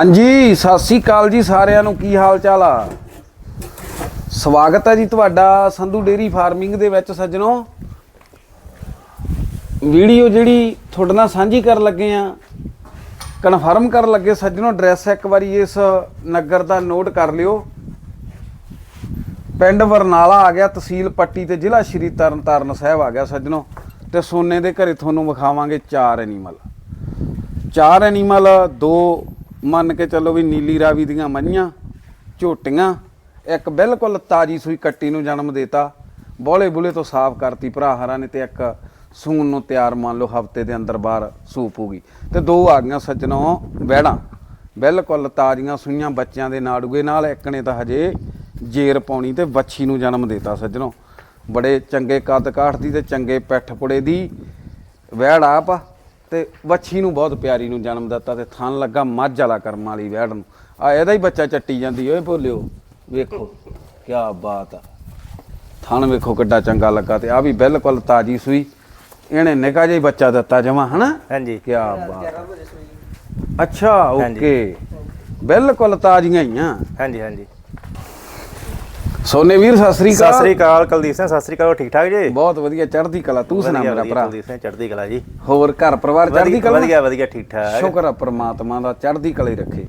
ਹਾਂਜੀ, ਸਤਿ ਸ੍ਰੀ ਅਕਾਲ ਜੀ ਸਾਰਿਆਂ ਨੂੰ। ਕੀ ਹਾਲ ਚਾਲ ਆ? ਸਵਾਗਤ ਹੈ ਜੀ ਤੁਹਾਡਾ ਸੰਧੂ ਡੇਰੀ ਫਾਰਮਿੰਗ ਦੇ ਵਿੱਚ ਸੱਜਣੋ। ਵੀਡੀਓ ਜਿਹੜੀ ਤੁਹਾਡੇ ਨਾਲ ਸਾਂਝੀ ਕਰਨ ਲੱਗੇ ਆ ਕਨਫਰਮ ਕਰਨ ਲੱਗੇ ਸੱਜਣੋ ਐਡਰੈਸ ਇੱਕ ਵਾਰੀ ਇਸ ਨਗਰ ਦਾ ਨੋਟ ਕਰ ਲਿਓ। ਪਿੰਡ ਵਰਨਾਲਾ ਆ ਗਿਆ, ਤਹਿਸੀਲ ਪੱਟੀ ਤੇ ਜ਼ਿਲ੍ਹਾ ਸ਼੍ਰੀ ਤਰਨਤਾਰਨ ਸਾਹਿਬ ਆ ਗਿਆ ਸੱਜਣੋ। ਤੇ ਸੋਨੇ ਦੇ ਘਰੇ ਤੁਹਾਨੂੰ ਵਿਖਾਵਾਂਗੇ ਚਾਰ ਐਨੀਮਲ ਚਾਰ ਐਨੀਮਲ ਦੋ ਮੰਨ ਕੇ ਚੱਲੋ ਵੀ ਨੀਲੀ ਰਾਵੀ ਦੀਆਂ ਮੱਝਾਂ, ਝੋਟੀਆਂ, ਇੱਕ ਬਿਲਕੁਲ ਤਾਜੀ ਸੂਈ ਕੱਟੀ ਨੂੰ ਜਨਮ ਦੇਤਾ। ਬੋਲੇ ਬੁਲੇ ਤੋਂ ਸਾਫ਼ ਕਰਤੀ ਭਰਾ ਹਰਾਂ ਨੇ ਤੇ ਇੱਕ ਸੂਣ ਨੂੰ ਤਿਆਰ ਮੰਨ ਲਓ ਹਫ਼ਤੇ ਦੇ ਅੰਦਰ ਬਾਹਰ ਸੂਪ ਹੋਗੀ ਤੇ ਦੋ ਆ ਗਈਆਂ ਸੱਜਣੋਂ ਵਹਿੜਾਂ। ਬਿਲਕੁਲ ਤਾਜ਼ੀਆਂ ਸੂਈਆਂ ਬੱਚਿਆਂ ਦੇ ਨਾੜੂਏ ਨਾਲ, ਇੱਕ ਨੇ ਤਾਂ ਹਜੇ ਜੇਰ ਪਾਉਣੀ ਤੇ ਵੱਛੀ ਨੂੰ ਜਨਮ ਦੇਤਾ ਸੱਜਣੋਂ। ਬੜੇ ਚੰਗੇ ਕੱਦ ਕਾਠ ਦੀ ਤੇ ਚੰਗੇ ਪਿੱਠ ਪੁੜੇ ਦੀ। ਵਹਿੜ ਆਪ ਆ ਤੇ ਵੱਛੀ ਨੂੰ ਬਹੁਤ ਪਿਆਰੀ ਨੂੰ ਜਨਮ ਦਿੱਤਾ ਤੇ ਥਣ ਲੱਗਾ ਮੱਝ ਵਾਲਾ ਕਰਮ ਵਾਲੀ ਵਹਿੜ ਨੂੰ। ਆ ਇਹਦਾ ਹੀ ਬੱਚਾ ਚੱਟੀ ਜਾਂਦੀ ਓਏ ਭੋਲਿਓ ਵੇਖੋ ਕੀ ਬਾਤ ਆ। ਥਣ ਵੇਖੋ ਕਿੱਡਾ ਚੰਗਾ ਲੱਗਾ ਤੇ ਆ ਵੀ ਬਿਲਕੁਲ ਤਾਜੀ ਸੂਈ। ਇਹਨੇ ਨਿਕਾ ਜਿਹਾ ਬੱਚਾ ਦਿੱਤਾ ਜਮਾ ਹਨਾ? ਹਾਂਜੀ। ਕੀ ਬਾਤ ਅੱਛਾ ਓਕੇ। ਬਿਲਕੁਲ ਤਾਜ਼ੀਆਂ ਹੀ ਆ। ਹਾਂਜੀ ਹਾਂਜੀ। ਸੋਨੇ ਵੀਰ ਸਤਿ ਸ੍ਰੀ ਸਤਿ ਅਕਾਲ ਸ੍ਰੀ ਅਕਾਲ ਕੁਲਦੀਪ ਸਿੰਘ ਸਤਿ ਸ੍ਰੀ ਅਕਾਲ। ਠੀਕ ਠਾਕ ਜੀ? ਬਹੁਤ ਵਧੀਆ ਚੜ੍ਹਦੀ ਕਲਾ। ਤੂੰ ਸੁਣਾ ਮੇਰਾ ਭਰਾ। ਕੁਲਦੀਪ ਸਿੰਘ ਚੜ੍ਹਦੀ ਕਲਾ ਜੀ। ਹੋਰ ਘਰ ਪਰਿਵਾਰ ਚੜ੍ਹਦੀ ਕਲਾ? ਵਧੀਆ ਵਧੀਆ ਠੀਕ ਠਾਕ। ਸ਼ੁਕਰ ਆ ਪ੍ਰਮਾਤਮਾ ਦਾ ਚੜ੍ਹਦੀ ਕਲਾ ਹੀ ਰੱਖੇ।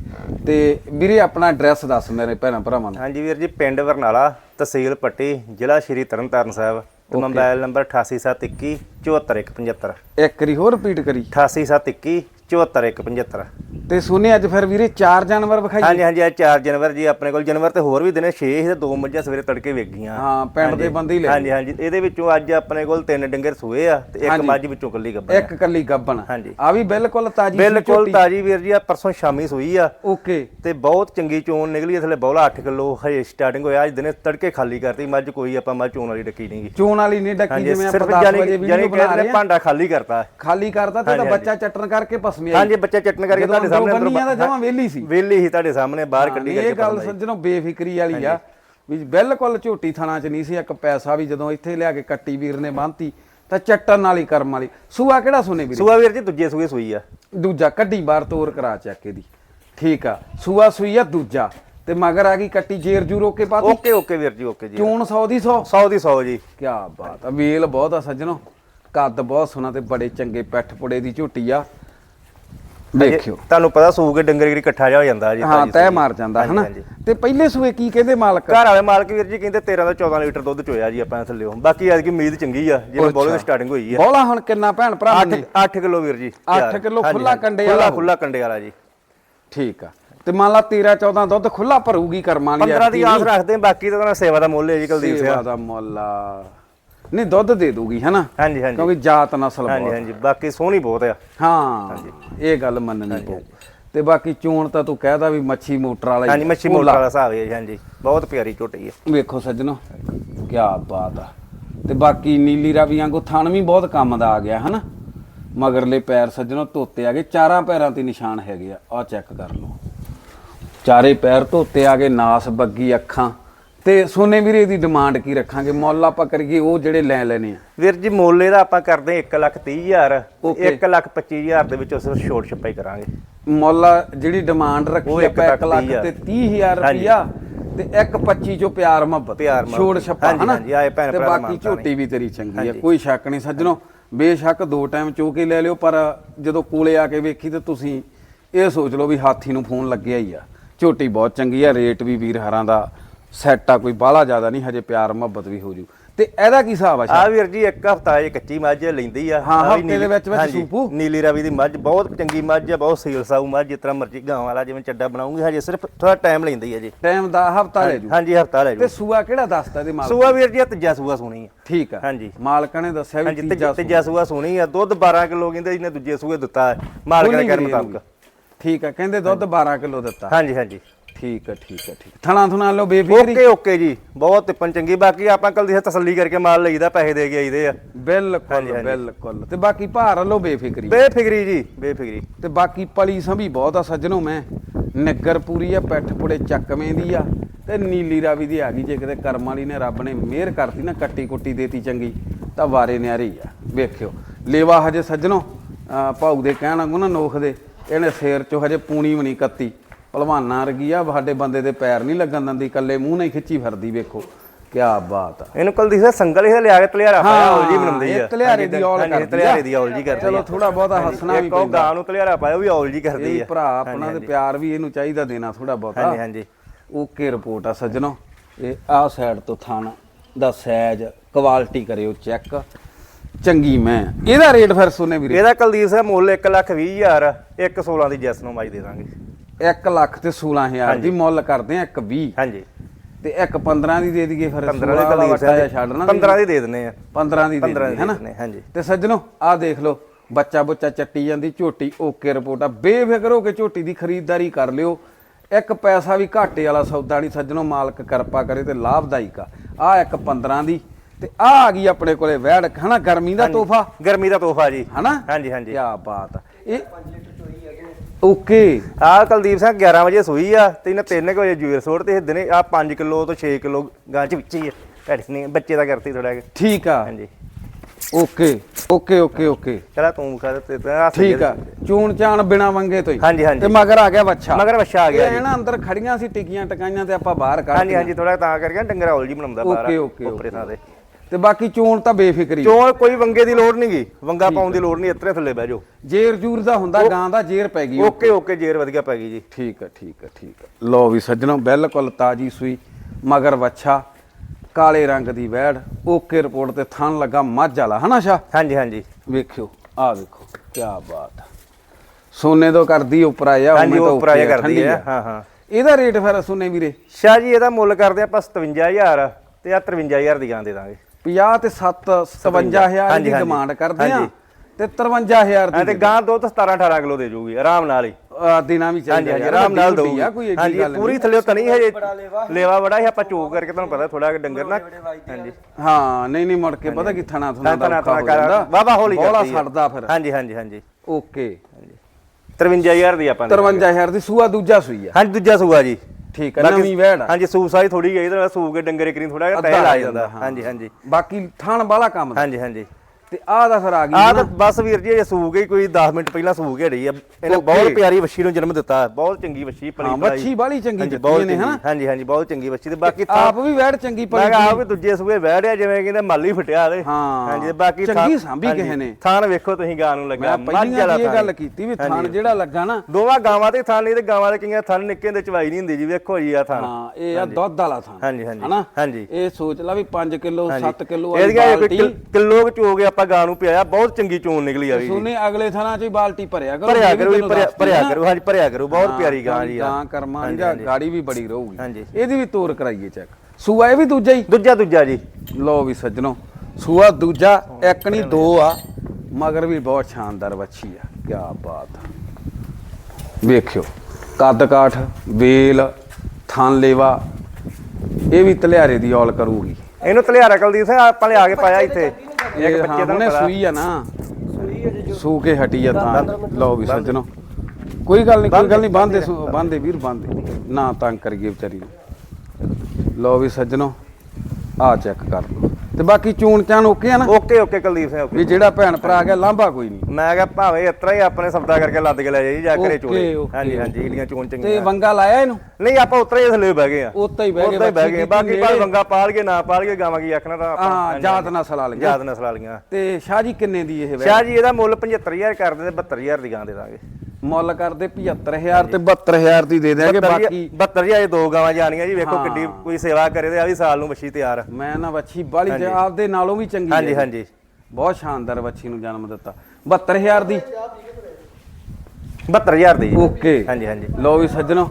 ਤੇ ਵੀਰੇ ਆਪਣਾ ਐਡਰੈਸ ਦੱਸ ਮੇਰੇ ਭੈਣਾਂ ਭਰਾਵਾਂ ਨੂੰ। ਹਾਂਜੀ ਵੀਰ ਜੀ ਪਿੰਡ ਵਰਨਾਲਾ ਤਹਿਸੀਲ ਪੱਟੀ ਜ਼ਿਲ੍ਹਾ ਸ਼੍ਰੀ ਤਰਨਤਾਰਨ ਸਾਹਿਬ। ਤੇ ਮੋਬਾਈਲ ਨੰਬਰ 88721 74175 ਇੱਕ ਵਾਰੀ ਹੋਰ ਰਿਪੀਟ ਕਰੀ। 88721 74175 ਤੇ ਸੁਨੇ ਅੱਜ ਫਿਰ ਵੀਰੇ ਚਾਰ ਜਾਨਵਰ ਵਿਖਾਈ ਹਾਂਜੀ ਹਾਂਜੀ ਅੱਜ 4 ਜਨਵਰ ਜੀ ਆਪਣੇ ਕੋਲ ਜਨਵਰ ਤੇ ਹੋਰ ਵੀ ਦਿਨੇ 6 ਤੇ ਦੋ ਮੱਝਾਂ ਸਵੇਰੇ ਤੜਕੇ ਵੇਖ ਗਈਆਂ ਹਾਂ ਪਿੰਡ ਦੇ ਬੰਦੇ ਹੀ ਲੈ ਹਾਂਜੀ ਹਾਂਜੀ ਇਹਦੇ ਵਿੱਚੋਂ ਅੱਜ ਆਪਣੇ ਕੋਲ ਤਿੰਨ ਡੰਗਰ ਸੂਏ ਆ ਤੇ ਇੱਕ ਮੱਝ ਵਿੱਚੋਂ ਕੱਲੀ ਗੱਭਣ ਇੱਕ ਕੱਲੀ ਗੱਬਣ। ਹਾਂਜੀ। ਆ ਵੀ ਬਿਲਕੁਲ ਤਾਜੀ ਬਿਲਕੁਲ ਤਾਜੀ ਵੀਰ ਜੀ ਆ ਪਰਸੋਂ ਸ਼ਾਮੀ ਸੂਈ ਆ। ਓਕੇ। ਤੇ ਬਹੁਤ ਚੰਗੀ ਚੋਣ ਨਿਕਲੀ ਥਲੇ ਬੌਲਾ 8 ਕਿਲੋ ਹਜੇ ਸਟਾਰਟਿੰਗ ਹੋਇਆ ਅੱਜ ਦਿਨੇ ਤੜਕੇ ਖਾਲੀ ਕਰਤੀ ਮੱਝ ਕੋਈ ਆਪਾਂ ਮੱਝ ਚੋਣ ਵਾਲੀ ਡੱਕੀ ਨਹੀਂਗੀ। ਚੋਣ ਵਾਲੀ ਨਹੀਂ ਡੱਕੀ ਜਿਵੇਂ ਆਪਾਂ ਸਿਰਫ 10 ਜਾਨੀ ਵਜੇ ਵੀਡੀਓ ਬਣਾ ਰਹੇ ਆ ਭਾਂਡਾ ਖਾਲੀ ਕਰਤਾ। ਖਾਲੀ ਕਰਦਾ ਤੇ ਹਾਂਜੀ, ਬੱਚਾ ਚਟਣ ਕਰਕੇ ਭਸਮੀ ਹਾਂਜੀ ਬੱਚਾ ਚਟਨ ਕਰਕੇ ਤੁਹਾਡੇ ਸਾਹਮਣੇ ਅੰਦਰ ਬੰਨੀਆਂ ਦਾ ਜਮਾ ਵੇਲੀ ਸੀ। ਵੇਲੀ ਹੀ ਤੁਹਾਡੇ ਸਾਹਮਣੇ ਬਾਹਰ ਕੱਢੀ ਇਹ ਕਰਕੇ ਗੱਲ ਸੱਜਣੋ ਬੇਫਿਕਰੀ ਵਾਲੀ ਆ ਵੀ ਬਿਲਕੁਲ ਝੋਟੀ ਥਾਣਾ ਚ ਨਹੀਂ ਸੀ ਇੱਕ ਪੈਸਾ ਵੀ ਜਦੋਂ ਇੱਥੇ ਲਿਆ ਕੇ ਕੱਟੀ ਵੀਰ ਨੇ ਬੰਨਤੀ ਤਾਂ ਚੱਟਣ ਵਾਲੀ ਕਰਮ ਵਾਲੀ। ਸੂਆ ਕਿਹੜਾ ਸੁਨੇ ਵੀਰੇ? ਸੂਆ ਵੀਰ ਜੀ ਦੂਜੇ ਸੂਏ ਸੂਈ ਆ। ਦੂਜਾ ਕੱਢੀ ਬਾਹਰ ਤੋਰ ਕਰਾ ਚੱਕ ਇਹਦੀ। ਠੀਕ ਆ ਸੂਆ ਸੂਈ ਆ ਦੂਜਾ। ਤੇ ਮਗਰ ਆ ਗਈ ਕੱਟੀ ਜੇਰ ਜੂ ਰੋਕੇ ਪਾਤੀ? ਓਕੇ ਓਕੇ ਵੀਰ ਜੀ ਓਕੇ ਜੀ। ਚੋਣ 100 ਦੀ 100 100 ਦੀ 100 ਜੀ। ਕੀ ਬਾਤ ਆ ਵੇਲ ਬਹੁਤ ਆ ਸੱਜਣੋ। ਕੱਦ ਬਹੁਤ ਸੋਹਣਾ ਤੇ ਬੜੇ ਚੰਗੇ ਪੈਠ ਪੁੜੇ ਦੀ ਝੋਟੀ ਆ। ਦੇਖਿਓ। ਤੁਹਾਨੂੰ ਪਤਾ ਸੂ ਕੇ ਡੰਗਰ ਜਿਹੜੀ ਇਕੱਠਾ ਜਾ ਹੋ ਜਾਂਦਾ ਜੀ ਹਾਂ ਤੈ। ਮਾਰ ਜਾਂਦਾ ਹਨਾ। ਤੇ ਪਹਿਲੇ ਸੂਏ ਕੀ ਕਹਿੰਦੇ ਮਾਲਕ? ਘਰ ਵਾਲੇ ਮਾਲਕ ਵੀਰ ਜੀ ਕਹਿੰਦੇ 13 ਤੋਂ 14 ਲੀਟਰ ਦੁੱਧ ਚੋਇਆ ਜੀ ਆਪਾਂ ਥੱਲੇ ਬਾਕੀ ਅੱਜ ਕੀ ਉਮੀਦ ਚੰਗੀ ਆ ਜਿਵੇਂ ਬੋਲੇ ਸਟਾਰਟਿੰਗ ਹੋਈ ਆ। ਬੋਲਾ ਹੁਣ ਕਿੰਨਾ ਭੈਣ ਭਰਾ 8 ਨੇ 8 ਕਿਲੋ ਵੀਰ ਜੀ ਅੱਠ ਕਿੱਲੋ ਹਾਂਜੀ, ਖੁੱਲਾ। ਕੰਡੇ ਵਾਲਾ ਖੁੱਲਾ ਕੰਡੇ ਵਾਲਾ ਜੀ। ਠੀਕ ਆ। ਤੇ ਮੰਨ ਲਾ 13 14 ਦੁੱਧ ਖੁੱਲਾ ਭਰੂਗੀ ਕਰਮਾਂ ਵਾਲੀ 15 ਦੀ ਆਸ ਰੱਖਦੇ ਬਾਕੀ ਤਾਂ ਸੇਵਾ ਦਾ ਮੁੱਲ ਹੈ ਜੀ ਕੁਲਦੀਪ ਸੇਵਾ ਦਾ ਮੁੱਲ ਆ। ਨਹੀਂ ਦੁੱਧ ਦੇ ਦੂਗੀ ਹਨਾ? ਹਾਂਜੀ ਹਾਂਜੀ। ਕਿਉਂਕਿ ਜਾਤ ਨਸਲ ਹਾਂਜੀ ਬਹੁਤ ਹਾਂਜੀ ਬਾਕੀ ਸੋਹਣੀ ਬਹੁਤ ਆ। ਹਾਂ ਇਹ ਗੱਲ ਮੰਨਣੀ ਪਊ। ਤੇ ਬਾਕੀ ਚੋਣ ਤਾਂ ਤੂੰ ਕਹਿਦਾ ਵੀ ਮੱਛੀ ਮੋਟਰ ਵਾਲਾ ਹੀ ਹਾਂਜੀ ਮੱਛੀ ਮੋਟਰ ਵਾਲਾ ਹਿਸਾਬ ਹੈ ਜੀ ਹਾਂਜੀ। ਬਹੁਤ ਪਿਆਰੀ ਝੋਟੀ ਹੈ। ਵੇਖੋ ਸੱਜਣੋ ਕੀ ਬਾਤ ਆ। ਤੇ ਬਾਕੀ ਨੀਲੀ ਰਾਵੀ ਵਾਂਗੂ ਥਣ ਵੀ ਬਹੁਤ ਕੰਮ ਦਾ ਆ ਗਿਆ ਹਨਾ? ਮਗਰਲੇ ਪੈਰ ਸੱਜਣੋ ਧੋਤੇ ਆ ਗਏ ਚਾਰਾਂ ਪੈਰਾਂ ਤੇ ਨਿਸ਼ਾਨ ਹੈਗੇ ਆ। ਆ ਚੈੱਕ ਕਰ ਲਓ। ਚਾਰੇ ਪੈਰ ਧੋਤੇ ਆ ਗਏ ਨਾਸ ਬੱਗੀ ਅੱਖਾਂ। ਤੇ ਸੋਨੇ ਵੀਰੇ ਦੀ ਡਿਮਾਂਡ ਕੀ ਰੱਖਾਂਗੇ? ਮੁੱਲ ਆਪਾਂ ਕਰੀਏ ਉਹ ਜਿਹੜੇ ਲੈ ਲੈਣੇ ਆ। ਵੀਰ ਜੀ ਮੁੱਲ ਇਹਦਾ ਆਪਾਂ ਕਰਦੇ 1 ਲੱਖ 30 ਹਜ਼ਾਰ Okay. 1 ਲੱਖ 25 ਹਜ਼ਾਰ ਦੇ ਵਿੱਚੋਂ ਸਿਰਫ ਛੋਟ ਛਪਾਈ ਕਰਾਂਗੇ। ਮੁੱਲ ਜਿਹੜੀ ਡਿਮਾਂਡ ਰੱਖੀ ਆਪਾਂ 1 ਤੱਕ ਲੱਖ ਤੇ 30000 ਰੁਪਇਆ ਤੇ ਇੱਕ 25 ਚੋਂ ਪਿਆਰ ਮੁਹੱਬਤ ਪਿਆਰ ਮੁਹੱਬਤ। ਛੋੜ ਛੱਪਾ ਹਨਾ? ਹਾਂਜੀ, ਆਏ ਭੈਣ ਤੇ ਬਾਕੀ ਝੋਟੀ ਵੀ ਤੇਰੀ ਚੰਗੀ ਆ ਕੋਈ ਸ਼ੱਕ ਨਹੀਂ। ਸੱਜਣੋ ਬੇਸ਼ੱਕ ਦੋ ਟਾਈਮ ਚੋ ਕੇ ਲੈ ਲਿਓ ਪਰ ਜਦੋਂ ਕੋਲੇ ਆ ਕੇ ਵੇਖੀ ਤੇ ਤੁਸੀਂ ਇਹ ਸੋਚ ਲਓ ਵੀ ਹਾਥੀ ਨੂੰ ਫੋਨ ਲੱਗਿਆ ਹੀ ਆ। ਝੋਟੀ ਬਹੁਤ ਚੰਗੀ ਆ ਰੇਟ ਵੀ ਵੀਰ ਹਰਾਂ ਦਾ ਸੈੱਟ ਆ ਕੋਈ ਬਾਹਲਾ ਜ਼ਿਆਦਾ ਨਹੀਂ ਹਜੇ ਪਿਆਰ ਮੁਹੱਬਤ ਵੀ ਹੋ ਜੂ। ਤੇ ਇਹਦਾ ਕੀ ਹਿਸਾਬ ਆ ਆ ਵੀਰ ਜੀ ਇੱਕ ਹਫਤਾ ਇਹ ਕੱਚੀ ਮੱਝ ਲੈਂਦੀ ਆ। ਹਾਂ, ਆਹ ਵੀ ਹਫ਼ਤੇ ਦੇ ਨੀਲੀ- ਵਿੱਚ ਵਿੱਚ ਹਾਂਜੀ, ਸੂਪੂ। ਨੀਲੀ ਰਾਵੀ ਦੀ ਮੱਝ ਬਹੁਤ ਚੰਗੀ ਮੱਝ ਆ ਬਹੁਤ ਸੀਲ ਸਾਊ ਮੱਝ ਜਿਸ ਤਰ੍ਹਾਂ ਮਰਜ਼ੀ ਗਾਂ ਵਾਲਾ ਜਿਵੇਂ ਚੱਡਾ ਬਣਾਉਂਗੀ ਹਜੇ ਸਿਰਫ ਥੋੜਾ ਟਾਈਮ ਲੈਂਦੀ ਹੈ ਜੀ। ਟਾਈਮ ਦਾ ਹਫਤਾ ਲੈ ਜੂ। ਹਾਂਜੀ ਹਫਤਾ ਲੈ ਤੇ ਜੂ ਸੂਆ ਕਿਹੜਾ ਦੱਸਦਾ ਇਹਦੇ ਮਾਲਕ? ਸੂਆ ਵੀਰ ਜੀ ਇਹ ਤੀਜਾ ਸੂਆ ਸੁਣੀ ਆ। ਠੀਕ ਆ। ਹਾਂਜੀ। ਮਾਲਕਾਂ ਨੇ ਦੱਸਿਆ ਵੀ ਹਾਂਜੀ ਤੀਜਾ ਤੀਜਾ ਤੀਜਾ ਸੂਆ ਸੁਣੀ ਆ ਦੁੱਧ 12 ਕਿਲੋ ਕਹਿੰਦੇ ਜਿਹਨੇ ਦੂਜੇ ਸੂਏ ਦਿੱਤਾ ਹੈ, ਮਾਲਕ ਨੇ ਕਹਿਣ ਮੁਤਾਬਕ। ਠੀਕ ਆ ਕਹਿੰਦੇ ਦੁੱਧ 12 ਕਿਲੋ ਦਿੱਤਾ। ਹਾਂਜੀ ਹਾਂਜੀ। ਠੀਕ ਆ ਠੀਕ ਆ ਠੀਕ ਥਣਾ ਥੁਣਾ ਲਓ ਬੇਫਿਕਰੀ। ਓਕੇ ਓਕੇ ਜੀ। ਬਹੁਤ ਤਿੱਪਣ ਚੰਗੀ ਬਾਕੀ ਆਪਾਂ ਕੱਲ ਦੀ ਤਸੱਲੀ ਕਰਕੇ ਮਾਲ ਲਈਦਾ ਪੈਸੇ ਦੇ ਕੇ ਆਈਦੇ ਆ। ਬਿਲਕੁਲ ਬਿਲਕੁਲ। ਤੇ ਬਾਕੀ ਭਾਰ ਲਓ ਬੇਫਿਕਰੀ। ਬੇਫਿਕਰੀ ਜੀ ਬੇਫਿਕਰੀ। ਤੇ ਬਾਕੀ ਪਲੀ ਸੰਭੀ ਬਹੁਤ ਆ ਸੱਜਣੋ ਮੈਂ। ਨਿੱਗਰ ਪੂਰੀ ਆ ਪੈਠ ਪੁੜੇ ਚੱਕਵੇਂ ਦੀ ਆ। ਤੇ ਨੀਲੀ ਰਾਵੀ ਦੀ ਆ ਗਈ ਜੇ ਕਿਤੇ ਕਰਮ ਵਾਲੀ ਨੇ ਰੱਬ ਨੇ ਮਿਹਰ ਕਰਤੀ ਨਾ ਕੱਟੀ ਕੁੱਟੀ ਦੇਤੀ ਚੰਗੀ ਤਾਂ ਵਾਰੇ ਨਿਆਰੀ ਆ। ਵੇਖਿਓ। ਲੇਵਾ ਹਜੇ ਸੱਜਣੋ ਭਾਊ ਦੇ ਕਹਿਣ ਨਾ ਨੋਖ ਦੇ। ਇਹਨੇ ਸਿਰ ਚੋਂ ਹਜੇ ਪੂਣੀ ਵੀ ਨਹੀਂ ਕੱਤੀ। ਪਹਿਲਵਾਨਾਂ ਵਰਗੀ ਆ ਸਾਡੇ ਬੰਦੇ ਦੇ ਪੈਰ ਨਹੀਂ ਲੱਗਣ ਦਿੰਦੀ ਇਕੱਲੇ ਮੂੰਹ ਨਾਲ ਹੀ ਖਿੱਚੀ ਫਿਰਦੀ ਵੇਖੋ। ਕੀ ਬਾਤ ਆ। ਇਹਨੂੰ ਕੁਲਦੀਪ ਸਿੰਘ ਸੰਗਲ ਹੀ ਲਿਆ ਕੇ ਤਲਿਆਰਾ ਪਾਇਆ ਹਾਂ, ਔਲ ਜੀ ਬਣਾਉਂਦੀ ਇਹ ਆ। ਤਲਿਆਰੇ ਦੀ ਔਲ ਕਰਦੀ ਆ। ਤਲਿਆਰੇ ਦੀ ਔਲ ਜੀ ਕਰਦੀ ਚਲੋ ਆ। ਥੋੜਾ ਬਹੁਤਾ ਹੱਸਣਾ ਵੀ ਇੱਕ ਉਹ ਗਾਂ ਨੂੰ ਤਲਿਆਰਾ ਪਾਇਆ ਉਹ ਵੀ ਔਲ ਜੀ ਕਰਦੀ ਇਹ ਆ। ਭਰਾ ਆਪਣਾ ਤੇ ਪਿਆਰ ਵੀ ਇਹਨੂੰ ਚਾਹੀਦਾ ਦੇਣਾ ਥੋੜਾ ਬਹੁਤਾ। ਹਾਂਜੀ ਹਾਂਜੀ। ਓਕੇ ਰਿਪੋਰਟ ਆ ਸੱਜਣੋ। ਇਹ ਆਹ ਸਾਈਡ ਤੋਂ ਥਣ ਦਾ ਸਾਈਜ਼ ਕੁਆਲਿਟੀ ਕਰਿਓ ਚੈੱਕ। ਚੰਗੀ ਮੈਂ। ਇਹਦਾ ਰੇਟ ਫਿਰ ਸੁਨੇ ਵੀਰੇ? ਇਹਦਾ ਕੁਲਦੀਪ ਸਿੰਘ ਮੁੱਲ 1 ਲੱਖ 20 ਹਜ਼ਾਰ 1 16 ਦੀ ਜੈਸ ਨੂੰ ਮਾਈ ਦੇ ਦਾਂਗੇ। 1 ਲੱਖ ਤੇ 16000 ਦੀ ਮੁੱਲ ਕਰਦੇ ਆ 1 20 ਹਾਂਜੀ। ਤੇ ਇੱਕ 15 ਦੀ ਦੇ ਦਈਏ ਫਿਰ 15 ਦੀ ਕੁਲਦੀਪ ਵਟਾ ਜਿਹਾ ਸਿੰਘ ਛੱਡਣਾ 15 ਦੀ ਦੇ ਦਿੰਨੇ ਆ 15 ਦੀ ਦੇ 15 ਦੀ ਦਈਏ ਹਨਾ? ਦਿੰਨੇ ਹਾਂਜੀ। ਤੇ ਸੱਜਣੋ ਆਹ ਦੇਖ ਲਓ ਬੱਚਾ ਬੁੱਚਾ ਚੱਟੀ ਜਾਂਦੀ ਝੋਟੀ ਓਕੇ ਰਿਪੋਰਟ ਆ। ਬੇਫਿਕਰ ਹੋ ਕੇ ਝੋਟੀ ਦੀ ਖਰੀਦਦਾਰੀ ਕਰ ਲਿਓ। ਇੱਕ ਪੈਸਾ ਵੀ ਘਾਟੇ ਵਾਲਾ ਸੌਦਾ ਨਹੀਂ ਸੱਜਣੋ ਮਾਲਕ ਕਿਰਪਾ ਕਰੇ ਤੇ ਲਾਭਦਾਇਕ ਆ। ਆ ਇੱਕ 15 ਦੀ ਤੇ ਆ ਆ ਗਈ ਆਪਣੇ ਕੋਲੇ ਵੈੜ ਹਨਾ? ਗਰਮੀ ਦਾ ਤੋਹਫਾ? ਗਰਮੀ ਦਾ ਤੋਹਫਾ ਜੀ। ਹਨਾ? ਹਾਂਜੀ ਹਾਂਜੀ। ਕੀ ਬਾਤ ਆ। ਇਹ ਓਕੇ। ਆਹ ਕੁਲਦੀਪ ਸਿੰਘ 11 ਵਜੇ ਸੂਈ ਆ ਤੇ ਇਹਨੇ 3 ਵਜੇ ਜੂਰ ਸੋੜ ਤੇ ਦਿਨੇ ਆ 5 ਕਿਲੋ ਤੋਂ 6 ਕਿਲੋ ਗਾਂ ਚ ਵਿੱਚ ਹੀ ਆ। ਘੱਟ ਨਹੀਂ ਬੱਚੇ ਦਾ ਕਰਤੀ ਥੋੜਾ ਠੀਕ ਆ। ਹਾਂਜੀ। ਓਕੇ। Okay okay okay. ਚਲਾ ਤੂੰ ਖਾ ਤੇ ਠੀਕ ਆ। ਚੂਣ ਚਾਣ ਬਿਨਾ ਵੰਗੇ ਤੋਂ ਹੀ। ਹਾਂਜੀ, ਹਾਂਜੀ। ਤੇ ਮਗਰ ਆ ਗਿਆ ਵੱਛਾ। ਮਗਰ ਵੱਛਾ ਆ ਗਿਆ ਇਹ ਨਾ ਅੰਦਰ ਖੜੀਆਂ ਸੀ ਟਿਕੀਆਂ ਟਕਾਈਆਂ ਤੇ ਆਪਾਂ ਬਾਹਰ ਕੱਢ ਹਾਂਜੀ ਹਾਂਜੀ ਥੋੜਾ ਤਾਂ ਕਰਕੇ ਡੰਗਰਾ ਔਲ ਜੀ ਬਣਾਉਂਦਾ ਬਾਹਰ ਓਕੇ ਓਕੇ ਉੱਪਰੇ ਥਾਂ ਤੇ। ਤੇ ਬਾਕੀ ਚੂਣ ਤਾਂ ਬੇਫਿਕਰੀ ਚੋਲ ਕੋਈ ਵੰਗੇ ਦੀ ਲੋੜ ਨਹੀਂਗੀ। ਵੰਗਾ ਪਾਉਣ ਦੀ ਲੋੜ ਨਹੀਂ ਇਤਰੇ ਥੱਲੇ ਬਹਿ ਜਾਓ। ਜੇਰ ਜੂਰ ਦਾ ਹੁੰਦਾ ਗਾਂ ਦਾ ਜੇਰ ਪੈ ਗਈ ਓਕੇ ਓਕੇ ਜੇਰ ਵਧੀਆ ਪੈ ਗਈ ਜੀ। ਠੀਕ ਆ ਠੀਕ ਆ ਠੀਕ ਆ। ਲੋ ਵੀ ਸੱਜਣੋ ਬਿਲਕੁਲ ਤਾਜੀ ਸੂਈ ਮਗਰ ਵੱਛਾ ਕਾਲੇ ਰੰਗ ਦੀ ਵੈੜ ਓਕੇ ਰਿਪੋਰਟ ਤੇ ਥਣ ਲੱਗਾ ਮੱਝ ਵਾਲਾ ਹਨਾ ਸ਼ਾ ਹਾਂਜੀ ਹਾਂਜੀ। ਵੇਖਿਓ ਆ ਵੇਖੋ ਕੀ ਬਾਤ ਸੋਨੇ ਤੋਂ ਕਰਦੀ ਉੱਪਰ ਆਇਆ ਹਾਂਜੀ ਉਵੇਂ ਤਾਂ ਉਹ ਉੱਪਰ ਆਇਆ ਉੱਪਰ ਕਰਦੀ ਹੈ ਹਾਂ ਹਾਂ। ਇਹਦਾ ਰੇਟ ਫਿਰ ਸੋਨੇ ਵੀਰੇ? ਸ਼ਾਹ ਜੀ ਇਹਦਾ ਮੁੱਲ ਕਰਦੇ ਆਪਾਂ 57000 ਤੇ ਆ 53000 ਦੀ ਗਾਂ ਦੇ ਦਾਂਗੇ। 50 ਤੇ 7 57000 ਦੀ ਹਾਂਜੀ, ਹਾਂਜੀ। ਡਿਮਾਂਡ ਕਰਦੇ ਆ ਹਾਂਜੀ। ਤੇ 53000 ਐ ਦੀ ਤੇ ਗਾਂ ਦੋ ਤੋਂ 17 18 ਕਿਲੋ ਦੇ ਜੂਗੀ ਆਰਾਮ ਨਾਲ ਹੀ। ਦੇਣਾ ਵੀ ਹਾਂਜੀ ਚਾਹੀਦਾ ਹਾਂਜੀ ਆਰਾਮ ਨਾਲ ਦਊਗੀ। ਹਾਂਜੀ ਪੂਰੀ ਥੱਲੇ ਤਣੀ ਹਜੇ। ਲੇਵਾ। ਬੜਾ ਸੀ ਆਪਾਂ ਚੋਕ ਕਰਕੇ ਤੁਹਾਨੂੰ ਪਤਾ ਥੋੜਾ ਡੰਗਰ ਨਾ। ਹਾਂਜੀ। ਹਾਂ ਨਹੀਂ ਨਹੀਂ ਮੁੜ ਕੇ ਪਤਾ ਕਿ ਥਣਾ ਥਣਾ ਦਾ ਔਖਾ ਹੋ ਜਾਂਦਾ। ਵਾਵਾ ਹੌਲੀ ਬੋਲਾ ਕਰਦੀ ਹੈ। ਛੱਡਦਾ ਫਿਰ। ਹਾਂਜੀ ਹਾਂਜੀ ਹਾਂਜੀ। ਓਕੇ। 53000 ਦੀ ਆਪਾਂ ਨੇ। 53000 ਦੀ ਸੂਆ ਦੂਜਾ ਸੂਈ ਆ। ਹਾਂਜੀ ਦੂਜਾ ਸੂਆ ਜੀ। ਠੀਕ ਆ ਨਵੀਂ ਵੈੜ ਆ ਹਾਂਜੀ ਸੂ ਸਾਈ ਥੋੜੀ ਗਈ ਇਹਦਾ ਕੇ ਡੰਗਰੇ ਕਰੀ ਥੋੜਾ ਜਿਹਾ ਅੱਧਾ ਆ ਜਾਂਦਾ ਜਾਂਦਾ, ਹਾਂ। ਹਾਂਜੀ ਹਾਂਜੀ ਬਾਕੀ ਥਣ ਵਾਲਾ ਕੰਮ। ਹਾਂਜੀ ਹਾਂਜੀ ਤੇ ਆਹ ਦਾ ਫਿਰ ਆ ਗਈ ਆਹ ਨਾ ਤਾਂ ਬਸ ਵੀਰ ਜੀ ਇਹ ਸੂ ਗਈ ਕੋਈ 10 ਮਿੰਟ ਪਹਿਲਾਂ ਸੂ ਕੇ ਰਹੀ ਆ ਇਹਨੇ. ਬਹੁਤ ਪਿਆਰੀ ਵੱਛੀ ਨੂੰ ਜਨਮ ਦਿੱਤਾ ਬਹੁਤ ਚੰਗੀ ਵੱਛੀ ਪਲੀ ਹਾਂ, ਪਲਾਈ। ਵੱਛੀ ਬਾਹਲੀ ਚੰਗੀ ਦਿੱਤੀ ਚੰਗੀ। ਹਨਾ? ਹਾਂਜੀ ਹਾਂਜੀ ਬਹੁਤ ਚੰਗੀ ਵੱਛੀ ਤੇ ਬਾਕੀ ਆਪ ਵੀ ਵੈੜ ਚੰਗੀ ਮੈਂ ਪਈ ਕਿਹਾ ਆਪ ਵੀ ਦੂਜੇ ਸੂਏ ਬਹਿੜਿਆ ਜਿਵੇਂ ਕਹਿੰਦੇ ਮਾਲੀ ਫਟਿਆ ਦੇ ਹਾਂ। ਹਾਂਜੀ ਤੇ ਬਾਕੀ ਚੰਗੀ ਸਾਂਭੀ ਕਿਸੇ ਨੇ। ਥਾਨ ਵੇਖੋ ਤੁਸੀਂ ਗਾਂ ਨੂੰ ਲੱਗਾ ਮੈਂ ਮੱਝ ਵਾਲਾ ਵੀ ਇਹ ਥਾਨ। ਗੱਲ ਕੀਤੀ ਵੀ ਥਣ ਜਿਹੜਾ ਲੱਗਾ ਨਾ ਦੋਵਾਂ ਗਾਵਾਂ ਤੇ ਥਾਨ ਨਹੀਂ ਤੇ ਗਾਵਾਂ ਦੇ ਕਿੰਗੀਆਂ ਥਾਨ ਨਿੱਕੇ ਹੁੰਦੇ ਚਵਾਈ ਨਹੀਂ ਹੁੰਦੀ ਜੀ ਵੇਖੋ ਜੀ ਆ ਥਾਨ ਹਾਂ ਇਹ ਆ ਦੁੱਧ ਵਾਲਾ ਥਣ ਹਾਂਜੀ, ਹਾਂਜੀ, ਹਨਾ ਹਾਂਜੀ। ਇਹ ਸੋਚ ਲਾ ਵੀ 5 ਕਿਲੋ 7 ਕਿਲੋ ਵਾਲੀ ਬਾਲਟੀ ਕਿਲ- ਚੋ ਕੇ ਆਪਾਂ ਗਾਂ ਨੂੰ ਪਿਆਇਆ ਬਹੁਤ ਚੰਗੀ ਚੋਣ ਨਿਕਲੀ ਆ ਵੀ ਸੋਨੇ ਅਗਲੇ ਥਾਂ 'ਚ ਹੀ ਬਾਲਟੀ ਭਰਿਆ ਕਰੋ ਭਰਿਆ ਕਰੋ ਜੀ ਭਰਿਆ। ਕਰੋ ਹਾਂਜੀ ਭਰਿਆ ਕਰੋ ਬਹੁਤ ਪਿਆਰੀ ਗਾਂ ਜੀ ਆ। ਗਾਂ ਕਰਮਾਂ ਦੀ ਜਾਂ। ਗਾੜੀ ਵੀ ਬੜੀ ਰਹੂਗੀ। ਹਾਂਜੀ। ਇਹਦੀ ਵੀ ਤੋਰ ਕਰਾਈਏ ਚੈੱਕ ਸੂਆ ਇਹ ਵੀ ਦੂਜਾ ਹੀ? ਦੂਜਾ ਦੂਜਾ ਜੀ। ਲੋ ਵੀ ਸੱਜਣੋ ਸੂਆ ਦੂਜਾ ਇੱਕ ਨਹੀਂ ਦੋ ਆ। ਮਗਰ ਵੀ ਬਹੁਤ ਸ਼ਾਨਦਾਰ ਵੱਛੀ ਆ। ਕੀ ਬਾਤ। ਆ ਵੇਖਿਓ ਕੱਦ ਕਾਠ ਵੇਲ ਥਣ ਲੇਵਾ ਇਹ ਵੀ ਤਲਿਆਰੇ ਦੀ ਔਲ ਕਰੂਗੀ। ਇਹਨੂੰ ਤਲਿਆਰਾ ਕੁਲਦੀਪ ਸਿੰਘ ਆਪਾਂ ਲਿਆ ਕੇ ਪਾਇਆ ਇੱਥੇ। ਇਹ ਹਾਂ ਸੂਈ ਆ ਨਾ। ਸੂ ਕੇ ਹਟੀ ਆ ਤਾਂ। ਲਓ ਵੀ ਸੱਜਣੋ। ਕੋਈ ਗੱਲ ਨਹੀਂ ਕੋਈ ਗੱਲ ਨਹੀਂ ਬੰਦੇ ਬੰਦੇ ਵੀਰ ਬੰਦੇ ਨਾ ਤੰਗ ਕਰੀਏ ਵਿਚਾਰੀ ਨੂੰ। ਲਓ ਵੀ ਸੱਜਣੋ ਆ ਚੈੱਕ ਕਰ ਲਓ। ਤੇ ਬਾਕੀ ਚੂਣ ਚਾਣ ਓਕੇ ਆ ਨਾ? Okay okay Kuldeep Singh okay. ਵੀ ਜਿਹੜਾ ਭੈਣ ਭਰਾ ਆ ਗਿਆ ਲਾਂਭਾ ਕੋਈ ਨਹੀਂ। ਮੈਂ ਕਿਹਾ ਭਾਵੇਂ ਇਤਰਾ ਹੀ ਆਪਣੇ ਸਬਦਾ ਕਰਕੇ ਲੱਦ ਕੇ ਲੈ ਜਾਈ ਜਾ ਘਰੇ ਚੋਲੇ ਹਾਂਜੀ ਹਾਂਜੀ ਇਹਦੀਆਂ ਚੋਣ ਤੇ ਚੰਗੀਆਂ। ਵੰਗਾ ਲਾਇਆ ਇਹਨੂੰ? ਨਹੀਂ ਆਪਾਂ ਉਤਰਾ ਹੀ ਥੱਲੇ ਬਹਿ ਗਏ ਆ। ਉੱਤੇ ਹੀ ਬਹਿ ਗਏ ਉੱਤੇ ਬਹਿ ਗਏ। ਬਾਕੀ ਭਾਵੇਂ। ਵੰਗਾ ਪਾਲ ਕੇ ਨਾ ਪਾਲ ਕੇ ਗਾਵਾਂ ਕੀ ਆਖਣਾ ਤਾਂ ਆਪਾਂ। ਹਾਂ ਜਾਤ ਨਸਲ ਵਾਲੀਆਂ। ਯਾਦ ਨਸਲ ਵਾਲੀਆਂ। ਤੇ ਸ਼ਾਹ ਜੀ ਕਿੰਨੇ ਦੀ ਇਹ ਵੈ ਸ਼ਾਹ ਜੀ ਇਹਦਾ ਮੁੱਲ 75000 ਕਰਦੇ ਤੇ 72000 ਦੀ ਗਾਂ ਦੇ ਦਾਂਗੇ। ਮੁੱਲ ਕਰਦੇ 75000 ਤੇ 72000 ਦੀ ਦੇ ਦਿਆਂਗੇ ਬਾਕੀ 72000 ਦੋ ਗਾਵਾਂ ਜਾਣੀਆਂ ਜੀ ਵੇਖੋ। ਕਿੱਡੀ ਕੋਈ ਸੇਵਾ ਕਰੇ ਤੇ ਆ ਵੀ ਸਾਲ ਨੂੰ ਵੱਛੀ ਤਿਆਰ। ਆ। ਮੈਂ ਨਾ ਵੱਛੀ ਬਾਲੀ ਤੇ ਆਪਦੇ ਨਾਲੋਂ ਵੀ ਚੰਗੀ ਹਾਂਜੀ ਹੈ। ਹਾਂਜੀ। ਬਹੁਤ ਸ਼ਾਨਦਾਰ ਵੱਛੀ ਨੂੰ ਜਨਮ ਦਿੱਤਾ। 72000 ਦੀ। 72000 ਦੀ ਓਕੇ। ਹਾਂਜੀ ਹਾਂਜੀ। ਲੋ ਵੀ ਸੱਜਣੋ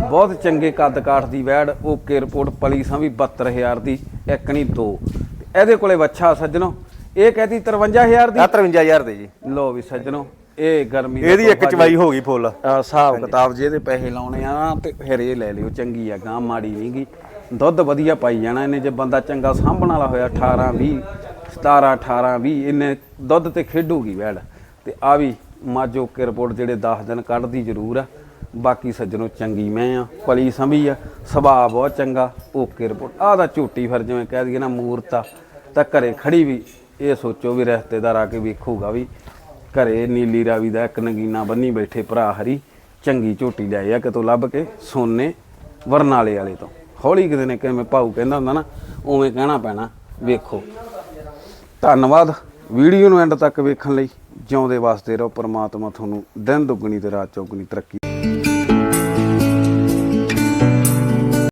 ਬਹੁਤ ਚੰਗੇ ਕੱਦ ਕਾਠ ਦੀ ਵੈੜ ਓਕੇ ਰਿਪੋਰਟ ਪਲੀਸਾਂ ਵੀ 72000 ਦੀ ਇੱਕ ਨਹੀਂ ਦੋ। ਇਹਦੇ ਕੋਲੇ ਵੱਛਾ ਸੱਜਣੋ ਇਹ ਕਹਤੀ 53000 ਦੀ। ਆ 53000 ਦੀ ਜੀ। ਲੋ ਵੀ ਸੱਜਣੋ ਇਹ ਗਰਮੀ ਦਾ ਇਹਦੀ ਇੱਕ ਤੋਹਫਾ ਜੀ। ਚਵਾਈ ਹੋ ਗਈ ਫੁੱਲ। ਆਹ ਹਿਸਾਬ ਕਿਤਾਬ ਜੇ ਇਹਦੇ ਪੈਸੇ ਲਾਉਣੇ ਆ ਤੇ ਫਿਰ ਇਹ ਲੈ ਲਿਓ ਚੰਗੀ ਆ ਗਾਂ ਮਾੜੀ ਨਹੀਂਗੀ ਦੁੱਧ ਵਧੀਆ ਪਾਈ ਜਾਣਾ ਇਹਨੇ ਜੇ ਬੰਦਾ ਚੰਗਾ ਸਾਂਭਣ ਵਾਲਾ ਹੋਇਆ 18 20 17 18 20 ਇਹਨੇ ਦੁੱਧ ਤੇ ਖੇਡੂਗੀ ਵੈੜ ਤੇ ਆ ਵੀ ਮੱਝ ਓਕੇ ਰਿਪੋਰਟ ਜਿਹੜੇ 10 ਦਿਨ ਕੱਢਦੀ ਜ਼ਰੂਰ ਆ ਬਾਕੀ ਸੱਜਣੋ ਚੰਗੀ ਮੈਂ ਆ ਪਲੀ ਸੰਭੀ ਆ ਸੁਭਾਅ ਬਹੁਤ ਚੰਗਾ ਓਕੇ ਰਿਪੋਰਟ। ਆਹ ਦਾ ਝੂਟੀ ਫਿਰ ਜਿਵੇਂ ਕਹਿ ਦਈਏ ਨਾ ਮੂਰਤਾ। ਤਾਂ ਘਰੇ ਖੜੀ ਵੀ ਇਹ ਸੋਚੋ ਵੀ ਰਿਸ਼ਤੇਦਾਰ ਆ ਕੇ ਵੇਖੂਗਾ ਵੀ ਘਰੇ ਨੀਲੀ ਰਾਵੀ ਦਾ ਇੱਕ ਨਗੀਨਾ ਬੰਨੀ ਬੈਠੇ ਭਰਾ ਹਰੀ ਚੰਗੀ ਝੋਟੀ ਲਿਆਏ ਆ ਕਿਤੋਂ ਲੱਭ ਕੇ ਸੋਨੇ ਵਰਨਾਲੇ ਵਾਲੇ ਤੋਂ। ਹੌਲੀ ਕਿਤੇ ਨੇ ਕਿਵੇਂ ਭਾਊ ਕਹਿੰਦਾ ਹੁੰਦਾ ਨਾ, ਉਵੇਂ ਕਹਿਣਾ ਪੈਣਾ, ਵੇਖੋ। ਧੰਨਵਾਦ ਵੀਡੀਓ ਨੂੰ ਐਂਡ ਤੱਕ ਵੇਖਣ ਲਈ। ਜਿਉਂਦੇ ਵਾਸਤੇ ਰਹੋ, ਪਰਮਾਤਮਾ ਤੁਹਾਨੂੰ ਦਿਨ ਦੁੱਗਣੀ ਤੇ ਰਾਤ ਚੌਗਣੀ ਤਰੱਕੀ।